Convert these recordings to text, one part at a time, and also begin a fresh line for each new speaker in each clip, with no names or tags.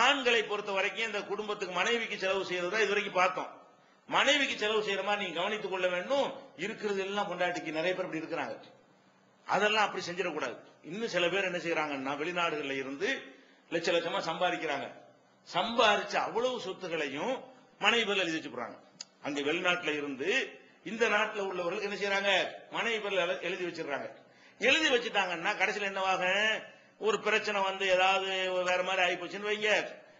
ஆண்களை பொறுத்த வரைக்கும் இந்த குடும்பத்துக்கு மனைவிக்கு செலவு செய்யறதா இது வரைக்கும் பார்த்தோம். மனைவிக்கு செலவு செய்யற மாதிரி நீங்க கவனித்துக் கொள்ள வேண்டும் இருக்கிறது எல்லாம் கொண்டாட்டிக்கு நிறைய பேர் அப்படி இருக்கிறாங்க. அதெல்லாம் அப்படி செஞ்சிடக்கூடாது. இன்னும் சில பேர் என்ன செய்யறாங்கன்னா வெளிநாடுகள்ல இருந்து லட்ச லட்சமா சம்பாதிக்கிறாங்க. சம்பாதிச்ச அவ்வளவு சொத்துகளையும் மனைவி பேர்ல எழுதி வச்சுக்கிறாங்க. அங்க வெளிநாட்டுல இருந்து இந்த நாட்டுல உள்ளவர்களுக்கு என்ன செய்யறாங்க? மனைவி பேர்ல எழுதி வச்சிடறாங்க. எழுதி வச்சுட்டாங்கன்னா கடைசியில் என்னவாக ஒரு பிரச்சனை வந்து ஏதாவது வேற மாதிரி ஆகி போச்சுன்னு வைங்க.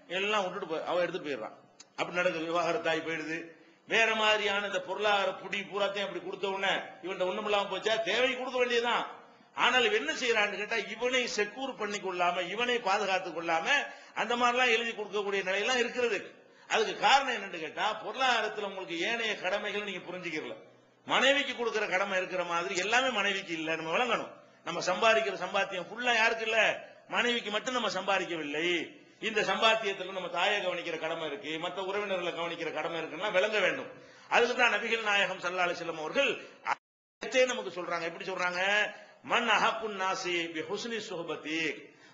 எல்லாம் விட்டுட்டு போய் அவன் எடுத்து போயிடுறான். அப்படி நடக்குது. விவாகரத்தாகி போயிடுது. வேற மாதிரியான இந்த பொருளாதார புடி பூராத்தையும் அப்படி கொடுத்த உடனே இவன் ஒண்ணும் இல்லாம போச்சா? தேவை கொடுக்க வேண்டியதுதான். ஆனால் இவன் என்ன செய்யறான்னு கேட்டா இவனை செக்யூர் பண்ணி கொள்ளாம இவனை பாதுகாத்துக் கொள்ளாம அந்த மாதிரிலாம் எழுதி கொடுக்கக்கூடிய நிலையெல்லாம் இருக்கிறது. அதுக்கு காரணம் என்னன்னு கேட்டா பொருளாதாரத்தில் உங்களுக்கு ஏனைய கடமைகள் நீங்க புரிஞ்சுக்கிறல. மனைவிக்கு கொடுக்கிற கடமை இருக்கிற மாதிரி எல்லாமே மனைவிக்கு இல்லை. நம்ம விளங்கணும். நம்ம சம்பாதிக்கிற சம்பாத்தியம் ஃபுல்லா யாருக்கு இல்ல? மனைவிக்கு மட்டும் நம்ம சம்பாதிக்கவில்லை. இந்த சம்பாத்தியத்துல நம்ம தாயை கவனிக்கிற கடமை இருக்கு. மற்ற உறவினர்களை கவனிக்கிற கடமை இருக்குன்னா விளங்க வேண்டும். அதுக்கு தான் நபிகள் நாயகம் சல்லா அலிஸ்லம் அவர்கள் நமக்கு சொல்றாங்க. எப்படி சொல்றாங்க? மன் அஹப்புன் நாசி பி ஹுஸ்னி சுகபத்தி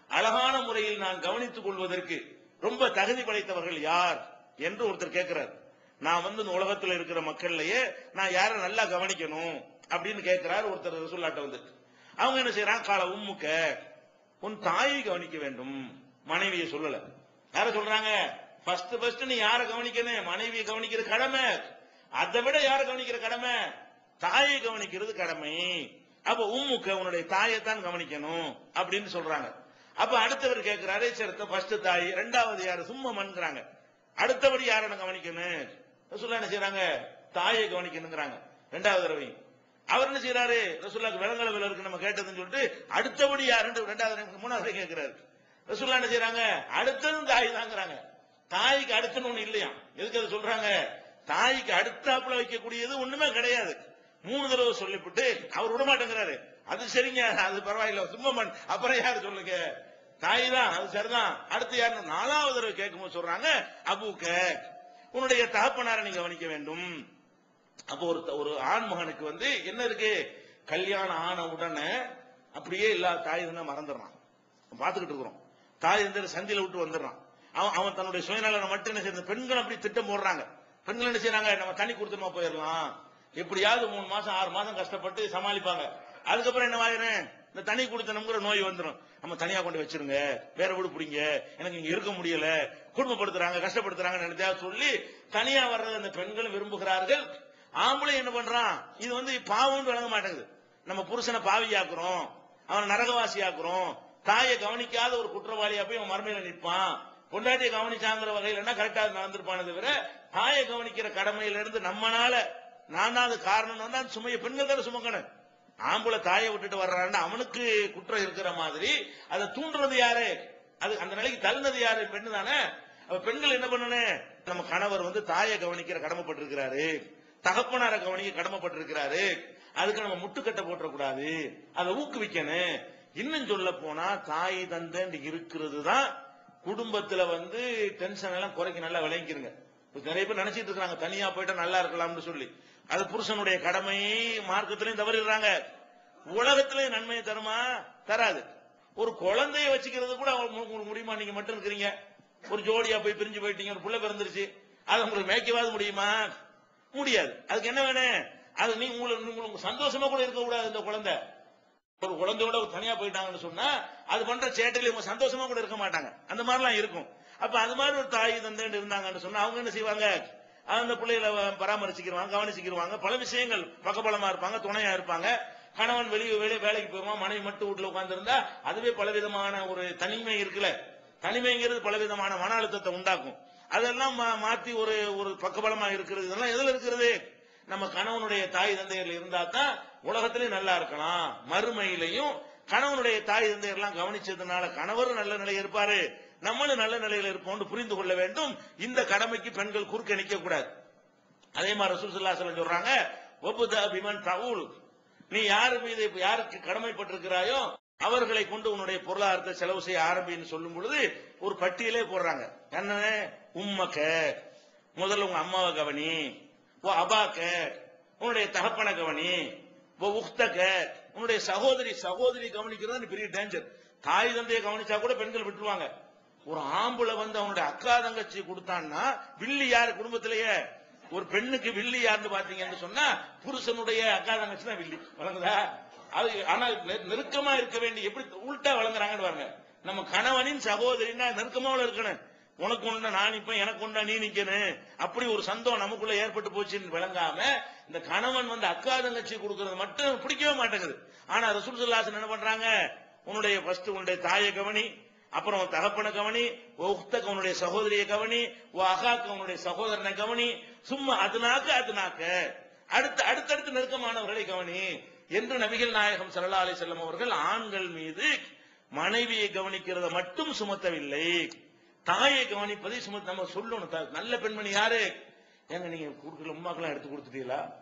அழகான முறையில் நான் கவனித்துக் கொள்வதற்கு ரொம்ப தகுதி படைத்தவர்கள் யார் என்று ஒருத்தர் கேட்கிறார். நான் வந்து இந்த உலகத்துல இருக்கிற மக்கள்லயே நான் யாரை நல்லா கவனிக்கணும் அப்படின்னு கேட்கிறார் ஒருத்தர் ரசூல்லாட்ட வந்து. அவங்க என்ன செய்யறான் கால உம்முக்க உன் தாயை கவனிக்க வேண்டும். மனைவியை சொல்லல. யார சொல்றாங்க? ஃபர்ஸ்ட் ஃபர்ஸ்ட் நீ யாரை கவனிக்கணும் மனைவியை கவனிக்கிற கடமை. அதை விட யார கவனிக்கிற கடமை? தாயை கவனிக்கிறது கடமை. அப்ப உம்முக்க உன்னுடைய தாயைத்தான் கவனிக்கணும் அப்படின்னு சொல்றாங்க. அப்ப அடுத்தவர் கேட்கிறாரு சரி ஃபர்ஸ்ட் தாய் ரெண்டாவது யாரு? சும்மா மன்றாங்க. அடுத்தபடி யாரை கவனிக்கணும்? சொல்ல என்ன செய்யறாங்க தாயை கவனிக்கணுங்கிறாங்க. ரெண்டாவது தடவை அவர் என்ன செய்யறாரு ரசூல்லாக்கு விலங்கல விலை இருக்கு நம்ம கேட்டதுன்னு சொல்லிட்டு அடுத்தபடி யாருன்னு ரெண்டாவது மூணாவது கேட்கிறாரு. ரசூல்லா என்ன செய்யறாங்க அடுத்ததும் தாய் தாங்கிறாங்க. தாய்க்கு அடுத்துன்னு ஒண்ணு இல்லையா எதுக்கு அதை சொல்றாங்க? தாய்க்கு அடுத்தாப்புல வைக்கக்கூடியது ஒண்ணுமே கிடையாது. மூணு தடவை சொல்லிவிட்டு அவர் விட மாட்டேங்கிறாரு அது சரிங்க அது பரவாயில்ல சும்மா அப்புறம் யாரு சொல்லுங்க? தாய் தான் அது சரிதான். அடுத்து யாரு நாலாவது தடவை கேட்கும்போது சொல்றாங்க அபூக்க உன்னுடைய தகப்பனார நீங்க கவனிக்க வேண்டும். அப்போ ஒரு ஒரு ஆண் மகனுக்கு வந்து என்ன இருக்கு? கல்யாணம் ஆன உடனே அப்படியே எல்லா தாய் இருந்தா மறந்துடுறான். பாத்துக்கிட்டு இருக்கிறோம். தாய் இருந்த சந்தில விட்டு வந்துடுறான். அவன் அவன் தன்னுடைய சுயநலனை மட்டும் என்ன செய்யறது? பெண்கள் அப்படி திட்டம் போடுறாங்க. பெண்கள் என்ன செய்யறாங்க? நம்ம தண்ணி கொடுத்துமா போயிடலாம். எப்படியாவது மூணு மாசம் ஆறு மாசம் கஷ்டப்பட்டு சமாளிப்பாங்க. அதுக்கப்புறம் என்ன ஆயிரும்? இந்த தனி கொடுத்தனம்ங்கிற நோய் வந்துடும் நம்ம தனியா கொண்டு வச்சிருங்க. வேற வீடு பிடிங்க. எனக்கு இங்க இருக்க முடியல. குடும்பப்படுத்துறாங்க கஷ்டப்படுத்துறாங்க நினைச்சா சொல்லி தனியா வர்றதை அந்த பெண்களும் விரும்புகிறார்கள். ஆம்பளை என்ன பண்றான்? இது வந்து பாவம்னு விளங்க மாட்டேங்குது. நம்ம புருஷனை பாவியாக்குறோம். அவனை நரகவாசியாக்குறோம். தாயை கவனிக்காத ஒரு குற்றவாளியா போய் அவன் மறுமையில நிற்பான். பொண்டாட்டியை கவனிச்சாங்கிற வகையில் என்ன கரெக்டா நடந்திருப்பானே தவிர தாயை கவனிக்கிற கடமையில இருந்து நம்மனால நான் தான் அது காரணம் தான் சுமையை பெண்கள் தானே சுமக்கணும். ஆம்பளை தாயை விட்டுட்டு வர்றான்னு அவனுக்கு குற்றம் இருக்கிற மாதிரி அதை தூண்டுறது யாரு? அது அந்த நிலைக்கு தள்ளினது யாரு? பெண்ணு தானே அப்ப பெண்கள் என்ன பண்ணணும்? நம்ம கணவர் வந்து தாயை கவனிக்கிற கடமைப்பட்டிருக்கிறாரு. தகப்பனார கவனிக்க கடமைப்பட்டிருக்கிறாரு. அதுக்கு நம்ம முட்டுக்கட்டை போட்டுறக்கூடாது. அதை ஊக்குவிக்கணும். இன்னும் சொல்ல போனா தாய் தந்தை இருக்கிறது தான் குடும்பத்துல வந்து டென்ஷன் எல்லாம் குறைக்க நல்லா விளங்கிக்கிறங்க இப்ப நிறைய பேர் நினைச்சிட்டு இருக்காங்க தனியா போயிட்டா நல்லா இருக்கலாம்னு சொல்லி. அது புருஷனுடைய கடமை மார்க்கத்திலையும் தவறிடுறாங்க. உலகத்திலையும் நன்மையை தருமா? தராது. ஒரு குழந்தைய வச்சுக்கிறது கூட உங்களுக்கு உங்களுக்கு முடியுமா? நீங்க மட்டும் இருக்கிறீங்க. ஒரு ஜோடியா போய் பிரிஞ்சு போயிட்டீங்க ஒரு புள்ள பிறந்துருச்சு. அது உங்களுக்கு மேய்க்கவாது முடியுமா? முடியாது. அதுக்கு என்ன வேணும்? அது நீ உங்களுக்கு உங்களுக்கு சந்தோஷமா கூட இருக்க கூடாது இந்த குழந்தை. ஒரு குழந்தையோட தனியா போயிட்டாங்கன்னு சொன்னா அது பண்ற சேட்டையில இவங்க சந்தோஷமா கூட இருக்க மாட்டாங்க. அந்த மாதிரிலாம் இருக்கும். அப்ப அது மாதிரி ஒரு தாய் தந்தைன்னு இருந்தாங்கன்னு சொன்னா அவங்க என்ன செய்வாங்க? அந்த பிள்ளைகளை பராமரிச்சுக்கிடுவாங்க கவனிச்சுக்கிடுவாங்க பல விஷயங்கள் பக்கபலமா இருப்பாங்க துணையா இருப்பாங்க. கணவன் வெளியே வெளியே வேலைக்கு போயிருவான் மனைவி மட்டும் வீட்டுல உட்கார்ந்துருந்தா அதுவே பலவிதமான ஒரு தனிமை இருக்குல்ல. தனிமைங்கிறது பலவிதமான மன அழுத்தத்தை உண்டாக்கும். அதெல்லாம் மா- மாத்தி ஒரு ஒரு பக்கபலமா இருக்கிறது. இதெல்லாம் எதுல இருக்கிறது? நம்ம கணவனுடைய தாய் தந்தையர்கள் இருந்தா தான் உலகத்திலயும் நல்லா இருக்கலாம். மறுமையிலையும் கணவனுடைய தாய் தந்தையர்லாம் கவனிச்சதுனால கணவரும் நல்ல நிலையில் இருப்பாரு. நம்மளும் நல்ல நிலையில் இருப்போம்னு புரிந்து கொள்ள வேண்டும். இந்த கடமைக்கு பெண்கள் குறுக்க நிக்க கூடாது. அதே மாதிரி ரசூல் ஸல்லல்லாஹு சொல்றாங்க ஒப்புதா பிமன் தவுல் நீ யாரு மீது யாருக்கு கடமைப்பட்டிருக்கிறாயோ அவர்களை கொண்டு உன்னுடைய பொருளாதாரத்தை செலவு செய்ய ஆரம்பின்னு சொல்லும் பொழுது ஒரு பட்டியலே போடுறாங்க. என்ன உம்மக்க முதல்ல உங்க அம்மாவை கவனி ஓ அபாக்க உன்னுடைய தகப்பனை கவனி ஓ உக்தக்க உன்னுடைய சகோதரி சகோதரி கவனிக்கிறது பெரிய டேஞ்சர் தாய் தந்தையை கவனிச்சா கூட பெண்கள் விட்டுருவாங்க. ஒரு ஆம்பளை வந்து அவனுடைய அக்கா தங்கச்சி கொடுத்தான்னா வில்லி யாரு குடும்பத்திலேயே? ஒரு பெண்ணுக்கு வில்லி யாருன்னு பாத்தீங்கன்னு சொன்னா புருஷனுடைய அக்கா தங்கச்சி தான் வில்லி. வழங்குதா? அது ஆனா நெருக்கமா இருக்க வேண்டிய எப்படி உள்டா வழங்குறாங்கன்னு பாருங்க. நம்ம கணவனின் சகோதரின்னா நெருக்கமாவில் இருக்கணும். உனக்கு ஒண்ணு நான் நிற்பேன் எனக்கு ஒண்ணா நீ நிக்கணும் அப்படி ஒரு சந்தோம் நமக்குள்ள ஏற்பட்டு போச்சுன்னு விளங்காம இந்த கணவன் வந்து அக்கா தங்கச்சி கொடுக்கறது மட்டும் பிடிக்கவே மாட்டேங்குது. ஆனா ரசூல் சல்லாசன் என்ன பண்றாங்க? உன்னுடைய ஃபர்ஸ்ட் உன்னுடைய தாயை கவனி அப்புறம் தகப்பனை கவனி உக்தக்கு உன்னுடைய சகோதரியை கவனி ஓ அகாக்கு உன்னுடைய சகோதரனை கவனி சும்மா அதுனாக்க அதுனாக்க அடுத்து அடுத்தடுத்து நெருக்கமானவர்களை கவனி என்று நபிகள் நாயகம் ஸல்லல்லாஹு அலி செல்லம் அவர்கள் ஆண்கள் மீது மனைவியை கவனிக்கிறத மட்டும் சுமத்தவில்லை. தாயை கவனிப்பதை சுமத்த நம்ம சொல்லணும். தா- நல்ல பெண்மணி யாரு? ஏங்க நீங்க கொடுக்கல உமாக்கெல்லாம் எடுத்து கொடுத்துட்டீங்களா?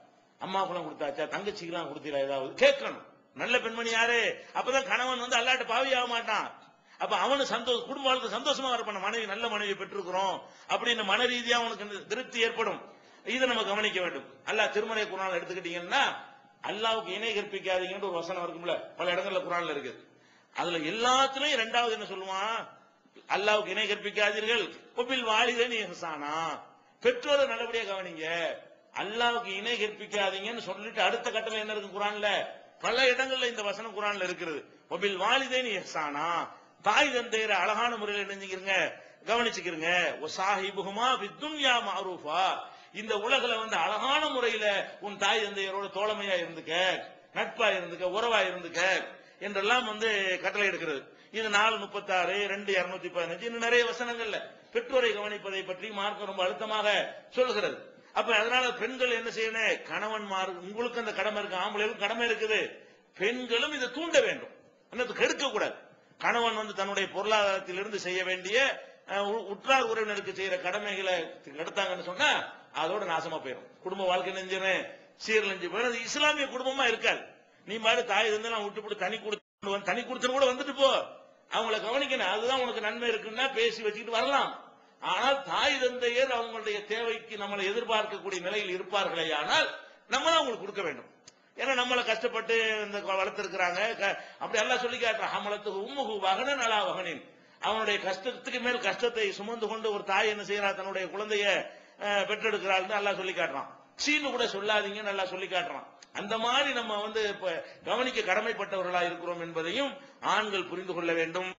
அம்மாக்கெல்லாம் கொடுத்தாச்சா? தங்கச்சிக்கெல்லாம் கொடுத்தீங்களா ஏதாவது? கேட்கணும். நல்ல பெண்மணி யாரு? அப்பதான் கணவன் வந்து அல்லாட்ட பாவி ஆக மாட்டான். அப்ப அவனு சந்தோஷம் குடும்ப வாழ்க்கை சந்தோஷமா இருப்பான் மனைவி நல்ல மனைவி பெற்றிருக்கிறோம். அப்படின்னு மன ரீதியா அவனுக்கு திருப்தி ஏற்படும். இதை நம்ம கவனிக்க வேண்டும். அல்லாஹ் திருமலை குரான் எடுத்துக்கிட்டீங்கன்னா அல்லாவுக்கு இணை கற்பிக்காதீங்கன்னு ஒரு வசனம் இருக்கும்ல. பல இடங்கள்ல குரான்ல இருக்குது அதுல எல்லாத்துலயும் ரெண்டாவது என்ன சொல்லுவான்? அல்லாவுக்கு இணை கற்பிக்காதீர்கள். ஒப்பில் வாலிதன் இஹசானா பெற்றோரை நல்லபடியா கவனிங்க. அல்லாவுக்கு இணை கற்பிக்காதீங்கன்னு சொல்லிட்டு அடுத்த கட்டளை என்ன இருக்கு குரான்ல? பல இடங்கள்ல இந்த வசனம் குரான்ல இருக்கிறது. ஒபில் வாலிதேன் இஹசானா தாய் தந்தையரை அழகான முறையில் நினைஞ்சுக்கிறங்க கவனிச்சுக்கிறங்க ஒ சாஹிபுகுமா வித்துன்யா மாரூஃபா. இந்த உலகில வந்து அழகான முறையில உன் தாய் தந்தையரோட தோழமையா இருந்துக்க நட்பா இருந்துக்க உறவா இருந்துக்க என்றெல்லாம் வந்து கட்டளை எடுக்கிறது. இது நாலு முப்பத்தாறு ரெண்டு இருநூத்தி பதினஞ்சு. இன்னும் நிறைய வசனங்கள்ல பெற்றோரை கவனிப்பதை பற்றி மார்க்க ரொம்ப அழுத்தமாக சொல்கிறது அப்ப அதனால பெண்கள் என்ன செய்யணும்? கணவன்மார் உங்களுக்கு அந்த கடமை இருக்கு ஆம்பளைக்கும் கடமை இருக்குது. பெண்களும் இதை தூண்ட வேண்டும். கெடுக்க கூடாது. கணவன் வந்து தன்னுடைய பொருளாதாரத்திலிருந்து செய்ய வேண்டிய அஹ், உற்றார் உறவினருக்கு செய்யற கடமைகளை எடுத்தாங்கன்னு சொன்னா அதோட நாசமா போயிடும் குடும்ப வாழ்க்கை நெஞ்சினு சீரழிஞ்சு போயிடும் இஸ்லாமிய குடும்பமா இருக்காது. நீ மாதிரி தாய் இருந்து நான் விட்டு போட்டு தனி கொடுத்து தனி கொடுத்துன்னு கூட வந்துட்டு போ. அவங்கள கவனிக்கணும். அதுதான் உனக்கு நன்மை இருக்குன்னா பேசி வச்சுக்கிட்டு வரலாம். ஆனால் தாய் தந்தையர் அவங்களுடைய தேவைக்கு நம்மளை எதிர்பார்க்கக்கூடிய நிலையில் இருப்பார்களே ஆனால் நம்ம தான் அவங்களுக்கு கொடுக்க வேண்டும். ஏன்னா நம்மளை கஷ்டப்பட்டு இந்த வளர்த்திருக்கிறாங்க. க- அப்படி எல்லாம் சொல்லி காட்டுறான் அமலத்துக்கு உம்முகு வகன நலா வகனின். அவனுடைய கஷ்டத்துக்கு மேல் கஷ்டத்தை சுமந்து கொண்டு ஒரு தாய் என்ன செய்யறா தன்னுடைய குழந்தைய பெற்றெடுக்கிறாள்னு எல்லாம் சொல்லி காட்டுறான். சீனு கூட சொல்லாதீங்கன்னு நல்லா சொல்லி காட்டுறான். அந்த மாதிரி நம்ம வந்து இப்ப கவனிக்க கடமைப்பட்டவர்களா இருக்கிறோம் என்பதையும் ஆண்கள் புரிந்து கொள்ள வேண்டும்.